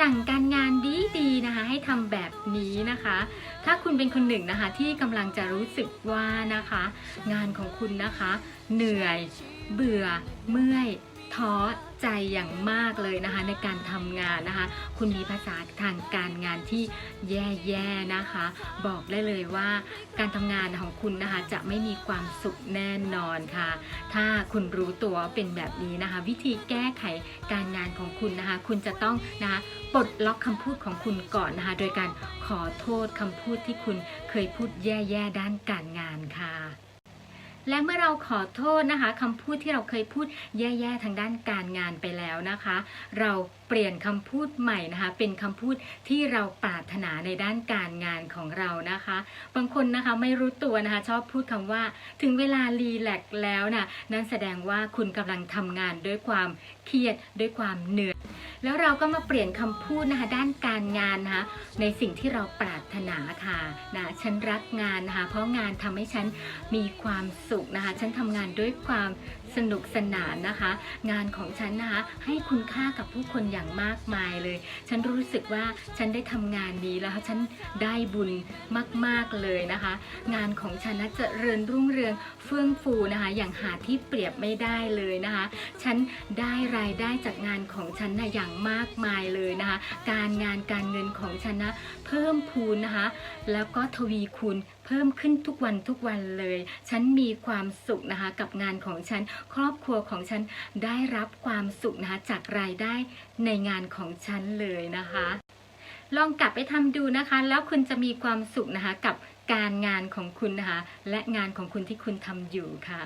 สั่งการงานดีดีๆนะคะ ให้ทำแบบนี้นะคะ ถ้าคุณเป็นคนหนึ่งนะคะที่กำลังจะรู้สึกว่านะคะ งานของคุณนะคะ เหนื่อย เบื่อเมื่อย ท้อใจอย่างมากเลยนะคะในการทำงานนะคะ คุณมีภาษาทางการงานที่แย่ๆนะคะ บอกได้เลยว่าการทำงานของคุณนะคะจะไม่มีความสุขแน่นอนค่ะ ถ้าคุณรู้ตัวเป็นแบบนี้นะคะ วิธีแก้ไขการงานของคุณนะคะ คุณจะต้องนะคะปลดล็อกคำพูดของคุณก่อนนะคะ โดยการขอโทษคำพูดที่คุณเคยพูดแย่ๆด้านการงานค่ะ และเมื่อเราขอโทษนะคะคำพูดที่เราเคยพูดแย่ๆทางด้านการงานไปแล้วนะคะ เราเปลี่ยนคำพูดใหม่นะคะ เป็นคำพูดที่เราปรารถนาในด้านการงานของเรานะคะ บางคนนะคะไม่รู้ตัวนะคะ ชอบพูดคำว่า ถึงเวลารีแลกแล้วนะนั่นแสดงว่าคุณกำลังทำงานด้วยความเครียดด้วยความเหนื่อยแล้วเราก็มาเปลี่ยนคำพูดนะคะ ด้านการงานนะคะ ในสิ่งที่เราปรารถนาค่ะนะฉันรักงานนะคะ เพราะงานทำให้ฉันมีความสุขนะคะ ฉันทำงานด้วยความสนุกสนานนะคะ งานของฉันนะคะให้คุณค่ากับผู้คนอย่างมากมายเลย ฉันรู้สึกว่าฉันได้ทำงานนี้แล้วฉันได้บุญมาก ๆเลยนะคะ งานของฉันนะจะเริญรุ่งเรืองเฟื่องฟูนะคะ อย่างหาที่เปรียบไม่ได้เลยนะคะ ฉันได้รายได้จากงานของฉันนะอย่างมากมายเลยนะคะ การงานการเงินของฉันนะเพิ่มพูนนะคะ แล้วก็ทวีคูณ เพิ่มขึ้นทุกวันทุกวันเลย ฉันมีความสุขนะคะกับงานของฉัน ครอบครัวของฉันได้รับความสุขนะคะจากรายได้ในงานของฉันเลยนะคะ ลองกลับไปทำดูนะคะ แล้วคุณจะมีความสุขนะคะกับการงานของคุณนะคะและงานของคุณที่คุณทำอยู่ค่ะ